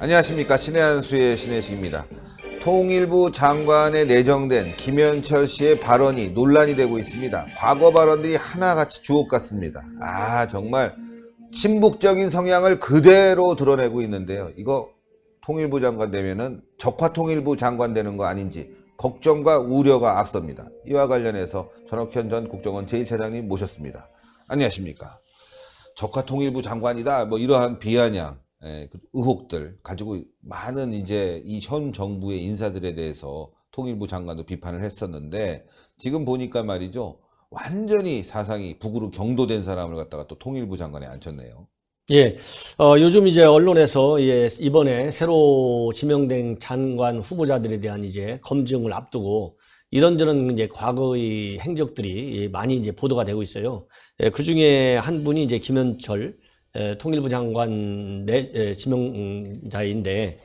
안녕하십니까 신의 한수의 신혜식입니다. 통일부 장관에 내정된 김현철 씨의 발언이 논란이 되고 있습니다. 과거 발언들이 하나같이 주옥 같습니다. 아 정말 친북적인 성향을 그대로 드러내고 있는데요. 이거 통일부 장관 되면은 적화 통일부 장관 되는 거 아닌지 걱정과 우려가 앞섭니다. 이와 관련해서 전옥현 전 국정원 제1차장님 모셨습니다. 안녕하십니까. 적화 통일부 장관이다 뭐 이러한 비아냥 의혹들 가지고 많은 이제 이 현 정부의 인사들에 대해서 통일부 장관도 비판을 했었는데 지금 보니까 말이죠 완전히 사상이 북으로 경도된 사람을 갖다가 또 통일부 장관에 앉혔네요. 예, 어, 요즘 이제 언론에서 예, 이번에 새로 지명된 장관 후보자들에 대한 이제 검증을 앞두고 이런저런 이제 과거의 행적들이 예, 많이 이제 보도가 되고 있어요. 예, 그 중에 한 분이 이제 김현철 예, 통일부 장관 내, 예, 지명자인데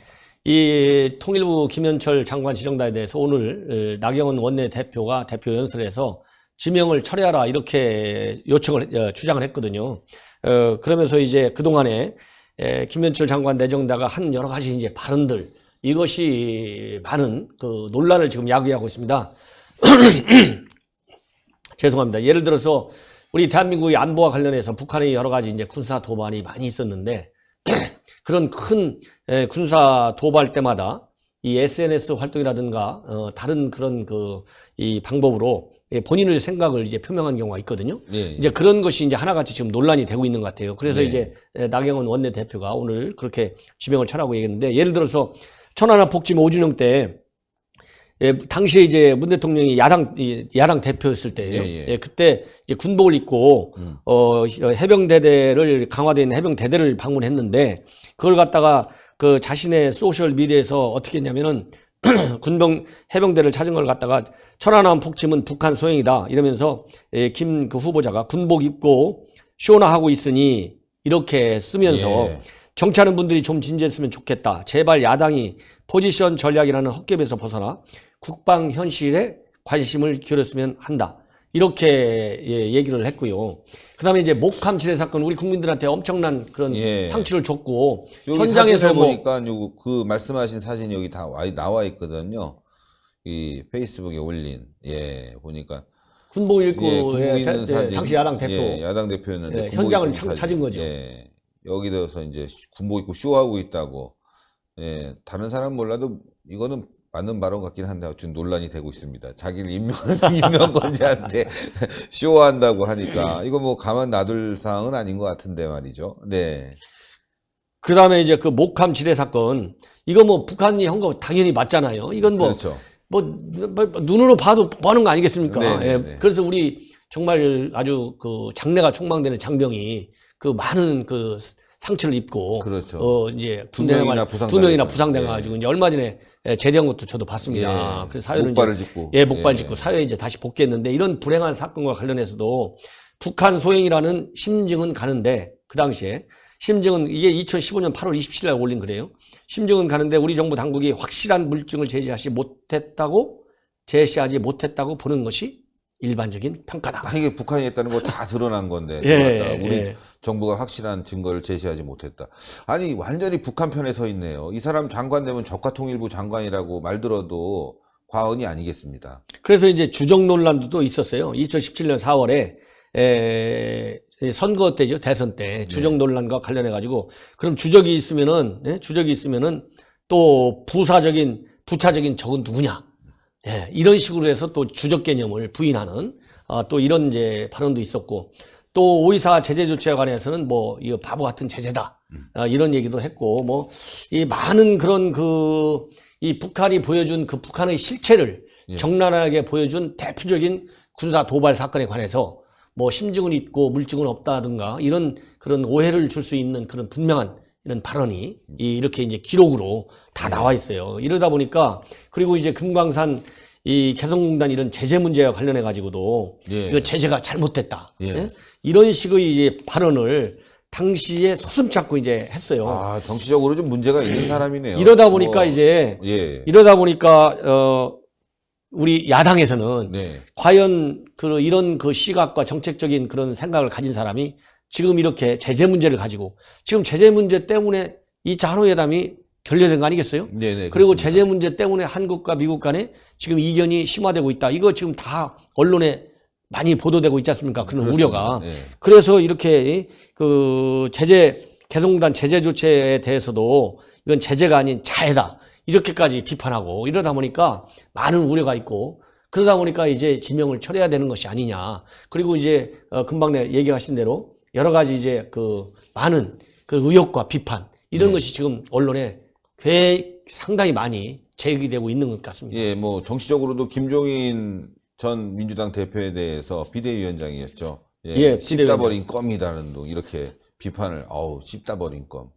이 통일부 김현철 장관 지정자에 대해서 오늘 예, 나경원 원내대표가 대표 연설에서 지명을 철회하라 이렇게 요청을 어, 주장을 했거든요. 어, 그러면서 이제 그 동안에 에, 김현철 장관 내정자가 한 여러 가지 이제 발언들 이것이 많은 그 논란을 지금 야기하고 있습니다. 죄송합니다. 예를 들어서 우리 대한민국의 안보와 관련해서 북한의 여러 가지 이제 군사 도발이 많이 있었는데 그런 큰 에, 군사 도발 때마다 이 SNS 활동이라든가 어, 다른 그런 그 이 방법으로 예, 본인의 생각을 이제 표명한 경우가 있거든요. 예, 예. 이제 그런 것이 이제 하나같이 지금 논란이 되고 있는 것 같아요. 그래서 네. 이제 에, 나경원 원내대표가 오늘 그렇게 지명을 철하고 얘기했는데 예를 들어서 천안함 폭침 5주년 때 예, 당시에 이제 문 대통령이 야당 이 야당 대표였을 때예요. 예, 예. 예, 그때 이제 군복을 입고 음. 어 해병대대를 강화되어 있는 해병대대를 방문했는데 그걸 갖다가 그 자신의 소셜 미디어에서 어떻게 했냐면은 군병 해병대를 찾은 걸 갖다가 천안함 폭침은 북한 소행이다 이러면서 예, 김그 후보자가 군복 입고 쇼나 하고 있으니 이렇게 쓰면서 예. 정치하는 분들이 좀 진지했으면 좋겠다. 제발 야당이 포지션 전략이라는 헛개에서 벗어나 국방 현실에 관심을 기울였으면 한다. 이렇게 예, 얘기를 했고요. 그다음에 이제 목함 지뢰 사건 우리 국민들한테 엄청난 그런 예. 상처를 줬고 현장에서 뭐 보니까 요 그 말씀하신 사진 여기 다 와, 나와 있거든요. 이 페이스북에 올린 예 보니까 군복 입고 예, 군복 예, 있는 대- 예, 사진. 당시 야당 대표 예, 야당 대표였는데 예, 현장을 찾-. 찾은 거죠. 예, 여기 들어서 이제 군복 입고 쇼하고 있다고. 예, 다른 사람 몰라도 이거는 맞는 발언 같긴 한데 지금 논란이 되고 있습니다. 자기를 임명 임명권자한테 쇼한다고 하니까 이거 뭐 가만 놔둘 상황은 아닌 것 같은데 말이죠. 네, 그 다음에 이제 그 목함 지뢰 사건 이거 뭐 북한이 한 거 당연히 맞잖아요. 이건 뭐 그렇죠. 뭐, 뭐 눈으로 봐도 뻔한 거 아니겠습니까? 네, 네, 예, 네. 그래서 우리 정말 아주 그 장래가 촉망되는 장병이 그 많은 그 상처를 입고 그렇죠. 어 이제 두 군대 명이나 나가- 부상당해서. 두 명이나 부상돼 예. 가지고 이제 얼마 전에 예, 제대한 것도 저도 봤습니다. 예, 그래서 사회는 목발을 이제- 짚고. 예, 목발 예. 짚고 사회에 이제 다시 복귀했는데 이런 불행한 사건과 관련해서도 북한 소행이라는 심증은 가는데 그 당시에 심증은 이게 2015년 8월 27일 날 올린 거래요. 심증은 가는데 우리 정부 당국이 확실한 물증을 제시하지 못했다고 제시하지 못했다고 보는 것이 일반적인 평가다. 아니 이게 북한이 했다는 거 다 드러난 건데 예, 우리 예. 정부가 확실한 증거를 제시하지 못했다. 아니 완전히 북한 편에 서 있네요. 이 사람 장관 되면 적화통일부 장관이라고 말 들어도 과언이 아니겠습니다. 그래서 이제 주적 논란도 또 있었어요. 2017년 4월에 에, 선거 때죠 대선 때 주적 논란과 관련해 가지고 그럼 주적이 있으면은 예? 주적이 있으면은 또 부사적인 부차적인 적은 누구냐? 예, 이런 식으로 해서 또 주적 개념을 부인하는 아, 또 이런 이제 발언도 있었고 또 오이사 제재 조치에 관해서는 뭐 이거 바보 같은 제재다. 아, 이런 얘기도 했고 뭐 이 많은 그런 그 이 북한이 보여준 그 북한의 실체를 적나라하게 보여준 대표적인 군사 도발 사건에 관해서 뭐 심증은 있고 물증은 없다든가 이런 그런 오해를 줄 수 있는 그런 분명한 이런 발언이 이- 이렇게 이제 기록으로 다 나와 있어요. 이러다 보니까 그리고 이제 금강산 이 개성공단 이런 제재 문제와 관련해 가지고도 예. 이거 제재가 잘못됐다. 예. 예? 이런 식의 이제 발언을 당시에 소슴 찾고 이제 했어요. 아, 정치적으로 좀 문제가 있는 사람이네요. 이러다 보니까 뭐, 이제 예. 이러다 보니까 어 우리 야당에서는 네. 과연 그 이런 그 시각과 정책적인 그런 생각을 가진 사람이 지금 이렇게 제재 문제를 가지고 지금 제재 문제 때문에 이 한호회담이 결렬된 거 아니겠어요? 네, 네. 그리고 그렇습니다. 제재 문제 때문에 한국과 미국 간에 지금 이견이 심화되고 있다. 이거 지금 다 언론에 많이 보도되고 있지 않습니까? 그런 그렇습니다. 우려가. 네. 그래서 이렇게 그 제재 개성공단 제재 조치에 대해서도 이건 제재가 아닌 자해다. 이렇게까지 비판하고 이러다 보니까 많은 우려가 있고 그러다 보니까 이제 지명을 철회해야 되는 것이 아니냐. 그리고 이제 어 금방 내 얘기하신 대로 여러 가지 이제 그 많은 그 의혹과 비판 이런 네. 것이 지금 언론에 꽤 상당히 많이 제기되고 있는 것 같습니다. 예, 뭐 정치적으로도 김종인 전 민주당 대표에 대해서 비대위원장이었죠. 예, 예, 씹다. 버린 껌이라는 둥 이렇게 비판을 어우 씹다 버린 껌.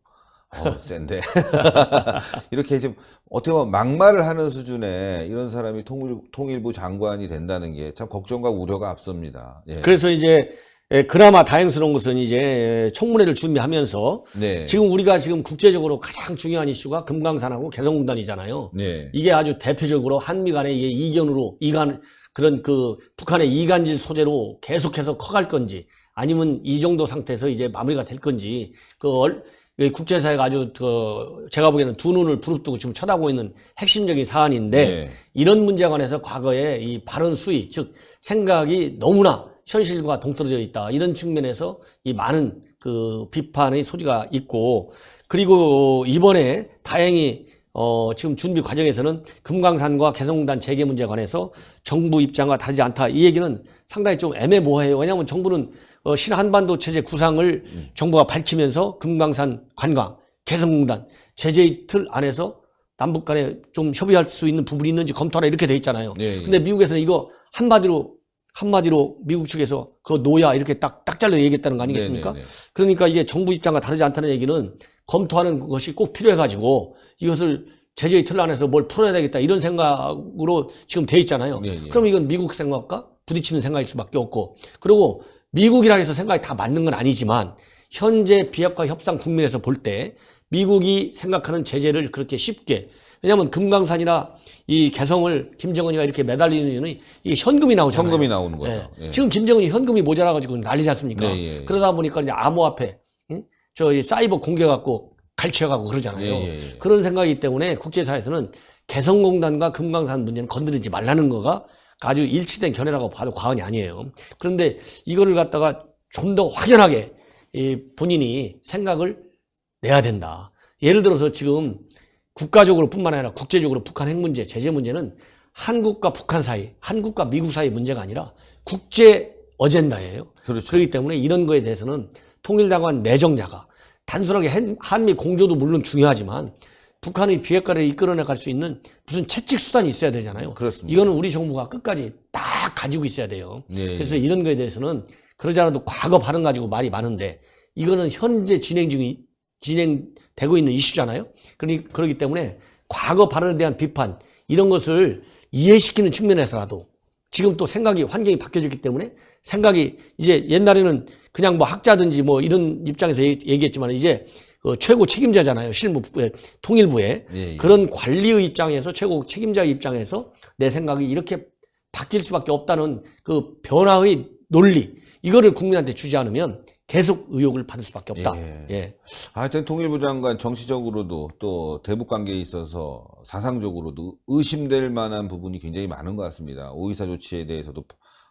어우 센데 이렇게 지금 어떻게 보면 막말을 하는 수준의 이런 사람이 통일, 통일부 장관이 된다는 게 참 걱정과 우려가 앞섭니다. 예. 그래서 이제 예, 그나마 다행스러운 것은 이제 청문회를 준비하면서 네. 지금 우리가 지금 국제적으로 가장 중요한 이슈가 금강산하고 개성공단이잖아요. 네. 이게 아주 대표적으로 한미 간의 이 이견으로 이간 그런 그 북한의 이간질 소재로 계속해서 커갈 건지 아니면 이 정도 상태에서 이제 마무리가 될 건지 그 국제사회가 아주 그 제가 보기에는 두 눈을 부릅뜨고 지금 쳐다보고 있는 핵심적인 사안인데 네. 이런 문제에 관해서 과거에 이 발언 수위 즉 생각이 너무나 현실과 동떨어져 있다 이런 측면에서 이 많은 그 비판의 소지가 있고 그리고 이번에 다행히 어 지금 준비 과정에서는 금강산과 개성공단 재개 문제에 관해서 정부 입장과 다르지 않다 이 얘기는 상당히 좀 애매모호해요 왜냐하면 정부는 어 신한반도 체제 구상을 정부가 밝히면서 금강산 관광 개성공단 제재 틀 안에서 남북 간에 좀 협의할 수 있는 부분이 있는지 검토하라 이렇게 돼 있잖아요. 예, 예. 근데 미국에서는 이거 한마디로 한마디로 미국 측에서 그거 노야 이렇게 딱 딱 잘라 얘기했다는 거 아니겠습니까? 네, 네, 네. 그러니까 이게 정부 입장과 다르지 않다는 얘기는 검토하는 것이 꼭 필요해 가지고 이것을 제재의 틀 안에서 뭘 풀어야 되겠다 이런 생각으로 지금 돼 있잖아요. 예, 예. 그럼 이건 미국 생각과 부딪히는 생각일 수밖에 없고 그리고 미국이라 해서 생각이 다 맞는 건 아니지만 현재 비핵화 협상 국면에서 볼 때 미국이 생각하는 제재를 그렇게 쉽게 왜냐하면 금강산이나 이 개성을 김정은이가 이렇게 매달리는 이유는 이게 현금이 나오잖아요. 현금이 나오는 거죠. 예. 예. 지금 김정은이 현금이 모자라가지고 난리지 않습니까? 네, 예, 예. 그러다 보니까 이제 암호화폐, 응? 저이 사이버 공개 갖고 갈취해가고 그러잖아요. 예, 예, 예. 그런 생각이기 때문에 국제사회에서는 개성공단과 금강산 문제는 건드리지 말라는 거가 아주 일치된 견해라고 봐도 과언이 아니에요. 그런데 이거를 갖다가 좀 더 확연하게 이 본인이 생각을 내야 된다. 예를 들어서 지금 국가적으로 뿐만 아니라 국제적으로 북한 핵 문제, 제재 문제는 한국과 북한 사이, 한국과 미국 사이 문제가 아니라 국제 어젠다예요. 그렇죠. 그렇기 때문에 이런 거에 대해서는 통일당한 내정자가 단순하게 한- 한미 공조도 물론 중요하지만 북한의 비핵화를 이끌어내 갈 수 있는 무슨 채찍 수단이 있어야 되잖아요. 그렇습니다. 이거는 우리 정부가 끝까지 딱 가지고 있어야 돼요. 예, 그래서 이런 거에 대해서는 그러지 않아도 과거 발언 가지고 말이 많은데 이거는 현재 진행 중이 진행 되고 있는 이슈잖아요. 그러니 그렇기 때문에 과거 발언에 대한 비판 이런 것을 이해시키는 측면에서라도 지금 또 생각이 환경이 바뀌어졌기 때문에 생각이 이제 옛날에는 그냥 뭐 학자든지 뭐 이런 입장에서 얘기- 얘기했지만 이제 그 최고 책임자잖아요. 실무부의 통일부의 예, 예. 그런 관리의 입장에서 최고 책임자의 입장에서 내 생각이 이렇게 바뀔 수밖에 없다는 그 변화의 논리 이거를 국민한테 주지 않으면 계속 의혹을 받을 수밖에 없다. 예. 예. 하여튼 통일부 장관 정치적으로도 또 대북 관계에 있어서 사상적으로도 의심될 만한 부분이 굉장히 많은 것 같습니다. 오이사 조치에 대해서도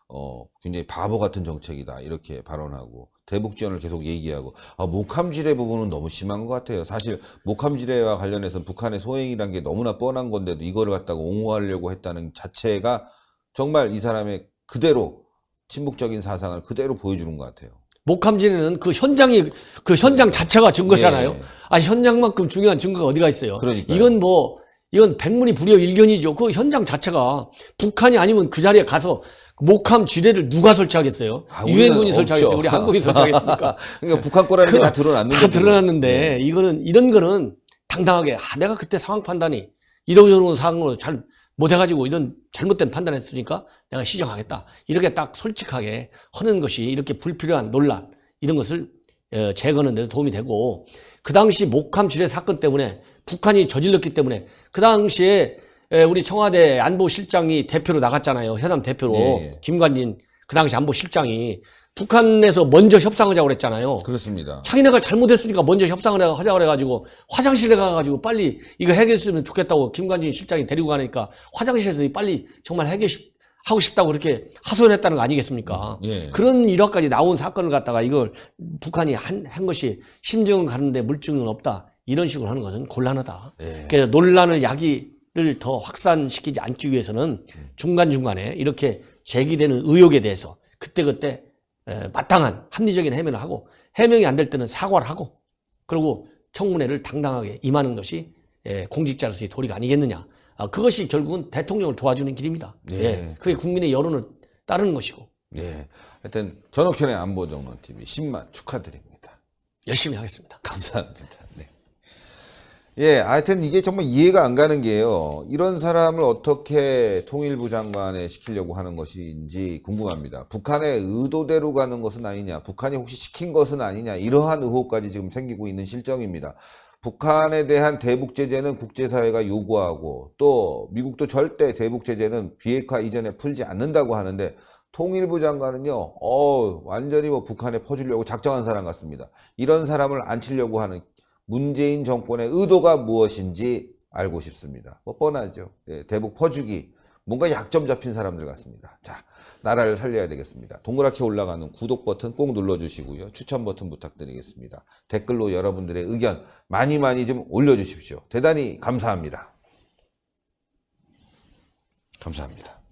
어, 굉장히 바보 같은 정책이다 이렇게 발언하고 대북 지원을 계속 얘기하고 아, 목함지뢰 부분은 너무 심한 것 같아요. 사실 목함지뢰와 관련해서 북한의 소행이란 게 너무나 뻔한 건데도 이거를 갖다가 옹호하려고 했다는 자체가 정말 이 사람의 그대로 친북적인 사상을 그대로 보여주는 것 같아요. 목함지는 그 현장이 그 현장 자체가 증거잖아요. 예. 아 현장만큼 중요한 증거가 어디가 있어요? 그러니까요. 이건 뭐 이건 백문이 불여 일견이죠. 그 현장 자체가 북한이 아니면 그 자리에 가서 목함 지뢰를 누가 설치하겠어요? 아, 유엔군이 설치하겠어요? 우리 한국이 설치하겠습니까? 그러니까 북한 거라는 게 다 드러났는데 다 드러났는데 네. 이거는 이런 거는 당당하게 아, 내가 그때 상황 판단이 이러저런 상황으로 잘 못해가지고 이런 잘못된 판단했으니까 내가 시정하겠다. 이렇게 딱 솔직하게 하는 것이 이렇게 불필요한 논란 이런 것을 어, 제거하는 데도 도움이 되고 그 당시 목함 지뢰 사건 때문에 북한이 저질렀기 때문에 그 당시에 에, 우리 청와대 안보실장이 대표로 나갔잖아요. 회담 대표로 예, 예. 김관진 그 당시 안보실장이 북한에서 먼저 협상하자고 그랬잖아요. 그렇습니다. 자기네가 잘못했으니까 먼저 협상을 하자고 그래가지고 화장실에 가가지고 빨리 이거 해결했으면 좋겠다고 김관진 실장이 데리고 가니까 화장실에서 빨리 정말 해결 하고 싶다고 그렇게 하소연했다는 거 아니겠습니까? 예. 그런 일화까지 나온 사건을 갖다가 이걸 북한이 한, 한 것이 심증은 가는데 물증은 없다. 이런 식으로 하는 것은 곤란하다. 예. 그래서 논란을 야기를 더 확산시키지 않기 위해서는 중간중간에 이렇게 제기되는 의혹에 대해서 그때그때 에, 마땅한 합리적인 해명을 하고 해명이 안 될 때는 사과를 하고 그리고 청문회를 당당하게 임하는 것이 에, 공직자로서의 도리가 아니겠느냐. 아, 그것이 결국은 대통령을 도와주는 길입니다. 예. 예, 그게 국민의 여론을 따르는 것이고 예. 하여튼 전옥현의 안보정론TV 10만 축하드립니다. 열심히 하겠습니다. 감사합니다. 네. 예, 하여튼 이게 정말 이해가 안 가는 게요. 이런 사람을 어떻게 통일부 장관에 시키려고 하는 것인지 궁금합니다. 북한의 의도대로 가는 것은 아니냐, 북한이 혹시 시킨 것은 아니냐, 이러한 의혹까지 지금 생기고 있는 실정입니다. 북한에 대한 대북 제재는 국제사회가 요구하고 또 미국도 절대 대북 제재는 비핵화 이전에 풀지 않는다고 하는데 통일부 장관은요, 어, 완전히 뭐 북한에 퍼주려고 작정한 사람 같습니다. 이런 사람을 앉히려고 하는 문재인 정권의 의도가 무엇인지 알고 싶습니다. 뭐 뻔하죠. 예, 대북 퍼주기. 뭔가 약점 잡힌 사람들 같습니다. 자, 나라를 살려야 되겠습니다. 동그랗게 올라가는 구독 버튼 꼭 눌러주시고요. 추천 버튼 부탁드리겠습니다. 댓글로 여러분들의 의견 많이 많이 좀 올려주십시오. 대단히 감사합니다. 감사합니다.